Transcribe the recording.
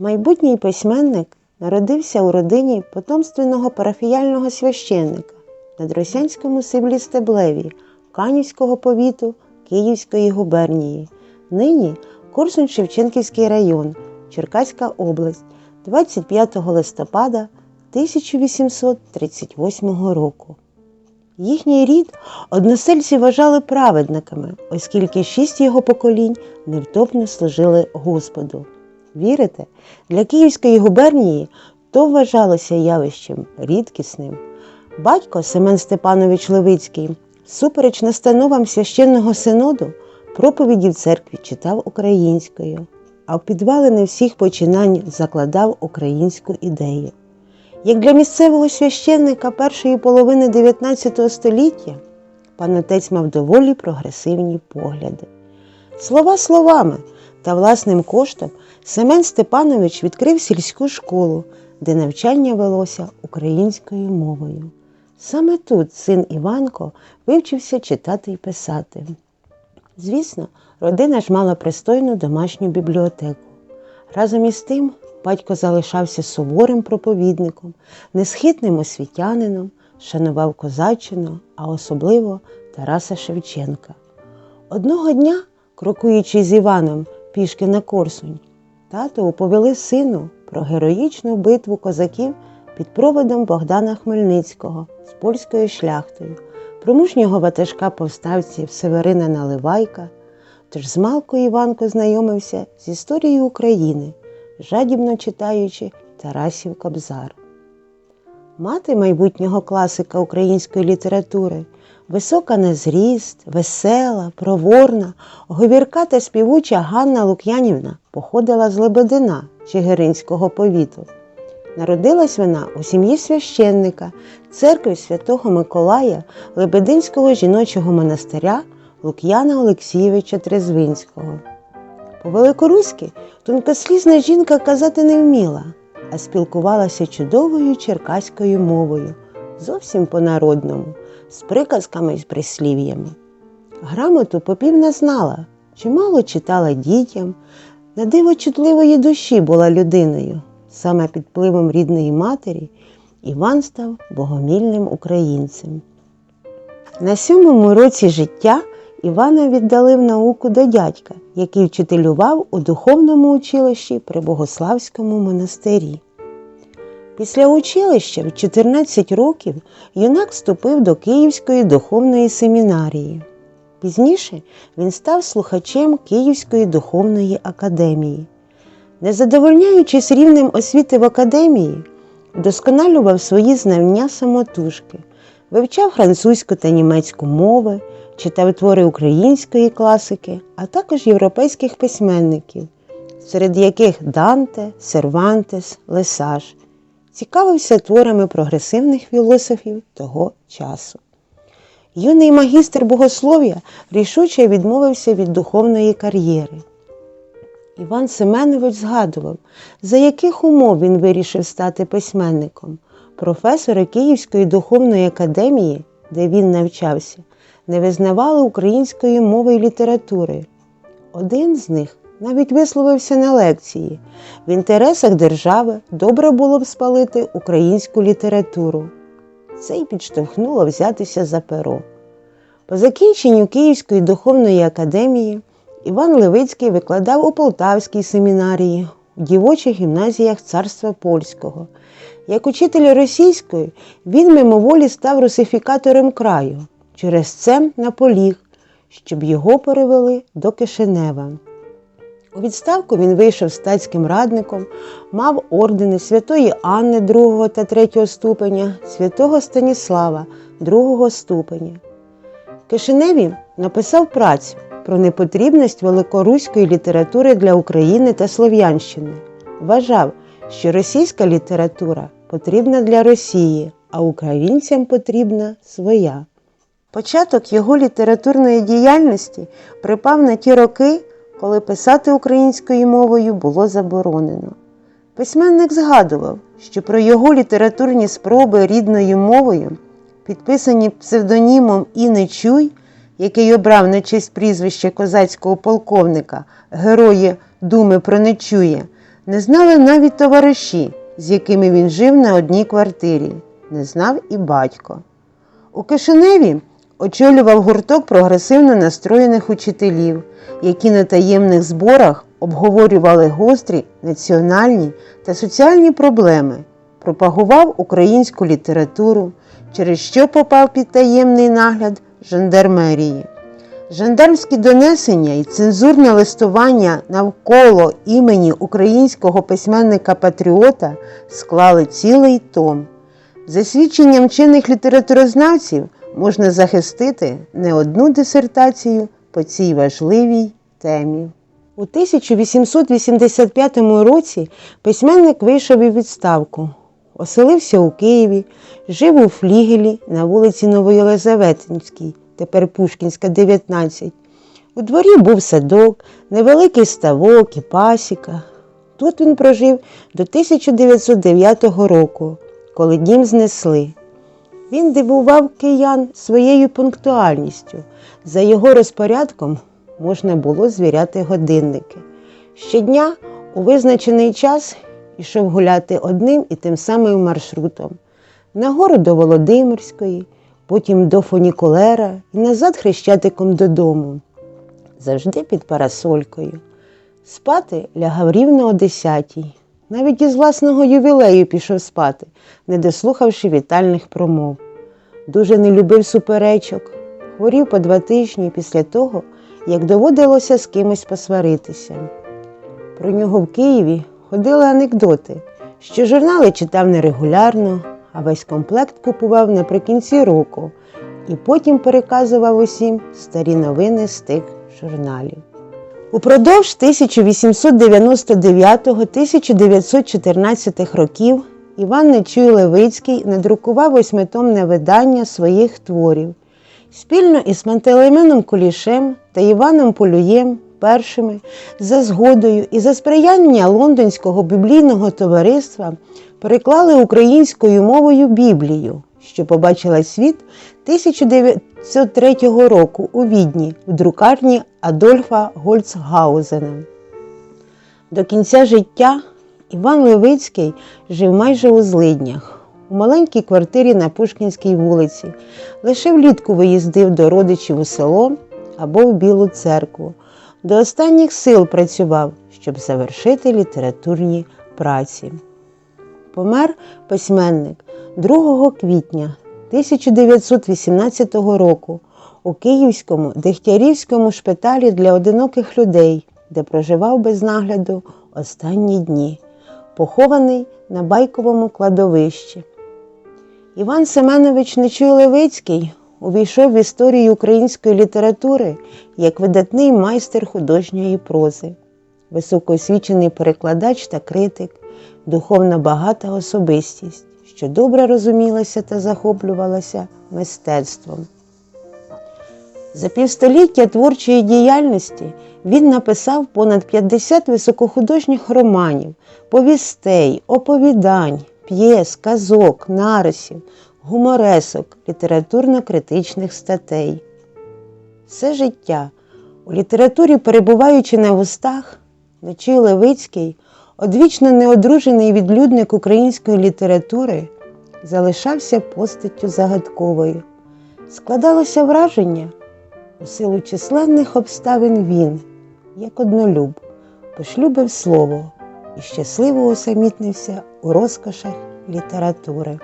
Майбутній письменник народився у родині потомственного парафіяльного священника на Дросянському селі Стеблеві Канівського повіту Київської губернії, нині Корсунь-Шевченківський район, Черкаська область, 25 листопада 1838 року. Їхній рід односельці вважали праведниками, оскільки шість його поколінь невтопно служили Господу. Вірите, для Київської губернії то вважалося явищем рідкісним. Батько Семен Степанович Левицький, супереч настановам священного синоду, проповіді в церкві читав українською, а в підвалини всіх починань закладав українську ідею. Як для місцевого священника першої половини 19 століття, пан отець мав доволі прогресивні погляди. Слова словами та власним коштом Семен Степанович відкрив сільську школу, де навчання велося українською мовою. Саме тут син Іванко вивчився читати і писати. Звісно, родина ж мала пристойну домашню бібліотеку. Разом із тим батько залишався суворим проповідником, несхитним освітянином, шанував козаччину, а особливо Тараса Шевченка. Одного дня, крокуючи з Іваном пішки на Корсунь, тато оповіли сину про героїчну битву козаків під проводом Богдана Хмельницького з польською шляхтою, про мужнього ватажка повставців Северина Наливайка. Тож змалку Іванко знайомився з історією України, жадібно читаючи Тарасів Кобзар. Мати майбутнього класика української літератури, висока на зріст, весела, проворна, говірка та співуча Ганна Лук'янівна походила з Лебедина Чигиринського повіту. Народилась вона у сім'ї священника церкви святого Миколая Лебединського жіночого монастиря Лук'яна Олексійовича Трезвинського. По великоруськи тонкослізна жінка казати не вміла, а спілкувалася чудовою черкаською мовою, зовсім по-народному, з приказками і прислів'ями. Грамоту попівна знала, чимало читала дітям, на диво чутливої душі була людиною. Саме під впливом рідної матері Іван став богомільним українцем. На сьомому році життя Івана віддали в науку до дядька, який вчителював у духовному училищі при Богославському монастирі. Після училища в 14 років юнак вступив до Київської духовної семінарії. Пізніше він став слухачем Київської духовної академії. Не задовольняючись рівнем освіти в академії, вдосконалював свої знання самотужки, вивчав французьку та німецьку мови, читав твори української класики, а також європейських письменників, серед яких Данте, Сервантес, Лесаж, цікавився творами прогресивних філософів того часу. Юний магістр богослов'я рішуче відмовився від духовної кар'єри. Іван Семенович згадував, за яких умов він вирішив стати письменником. Професори Київської духовної академії, де він навчався, не визнавали української мови і літератури. Один з них навіть висловився на лекції. В інтересах держави добре було б спалити українську літературу. Це й підштовхнуло взятися за перо. По закінченню Київської духовної академії Іван Левицький викладав у Полтавській семінарії, у дівочих гімназіях царства польського. Як учитель російської, він мимоволі став русифікатором краю. Через це наполіг, щоб його перевели до Кишинева. У відставку він вийшов статським радником, мав ордени святої Анни другого та третього ступеня, святого Станіслава другого ступеня. В Кишиневі написав працю про непотрібність великоруської літератури для України та Слов'янщини. Вважав, що російська література потрібна для Росії, а українцям потрібна своя. Початок його літературної діяльності припав на ті роки, коли писати українською мовою було заборонено. Письменник згадував, що про його літературні спроби рідною мовою, підписані псевдонімом І не чуй, який обрав на честь прізвища козацького полковника, герої Думи про Нечує, Не знали навіть товариші, з якими він жив на одній квартирі. Не знав і батько. У Кишиневі очолював гурток прогресивно настроєних учителів, які на таємних зборах обговорювали гострі національні та соціальні проблеми, пропагував українську літературу, через що попав під таємний нагляд жандармерії. Жандармські донесення і цензурне листування навколо імені українського письменника-патріота склали цілий том. За свідченням чинних літературознавців можна захистити не одну дисертацію по цій важливій темі. У 1885 році письменник вийшов у відставку, оселився у Києві, жив у флігелі на вулиці Новоєлизаветинській, тепер Пушкінська, 19. У дворі був садок, невеликий ставок і пасіка. Тут він прожив до 1909 року, коли дім знесли. Він дивував киян своєю пунктуальністю. За його розпорядком можна було звіряти годинники. Щодня у визначений час ішов гуляти одним і тим самим маршрутом. Нагору до Володимирської, потім до фунікулера і назад хрещатиком додому, завжди під парасолькою. Спати лягав рівно о десятій. Навіть із власного ювілею пішов спати, не дослухавши вітальних промов. Дуже не любив суперечок, хворів по два тижні після того, як доводилося з кимось посваритися. Про нього в Києві ходили анекдоти, що журнали читав нерегулярно, а весь комплект купував наприкінці року і потім переказував усім старі новини з тих журналів. Упродовж 1899-1914 років Іван Нечуй Левицький надрукував восьмитомне видання своїх творів. Спільно із Пантелейменом Кулішем та Іваном Полюєм першими за згодою і за сприяння Лондонського біблійного товариства переклали українською мовою Біблію, що побачила світ 1903 року у Відні в друкарні Адольфа Гольцгаузена. До кінця життя Іван Левицький жив майже у злиднях, у маленькій квартирі на Пушкінській вулиці. Лише влітку виїздив до родичів у село або в Білу церкву. До останніх сил працював, щоб завершити літературні праці. Помер письменник 2 квітня 1918 року у Київському Дегтярівському шпиталі для одиноких людей, де проживав без нагляду останні дні, похований на байковому кладовищі. Іван Семенович Нечуй Левицький увійшов в історію української літератури як видатний майстер художньої прози, високоосвічений перекладач та критик, духовно багата особистість, що добре розумілася та захоплювалася мистецтвом. За півстоліття творчої діяльності він написав понад 50 високохудожніх романів, повістей, оповідань, п'єс, казок, нарисів, гуморесок, літературно-критичних статей. Все життя у літературі, перебуваючи на вустах, Нечуй Левицький, одвічно неодружений відлюдник української літератури, залишався постаттю загадковою. Складалося враження, у силу численних обставин він, як однолюб, пошлюбив слово і щасливо усамітнився у розкошах літератури.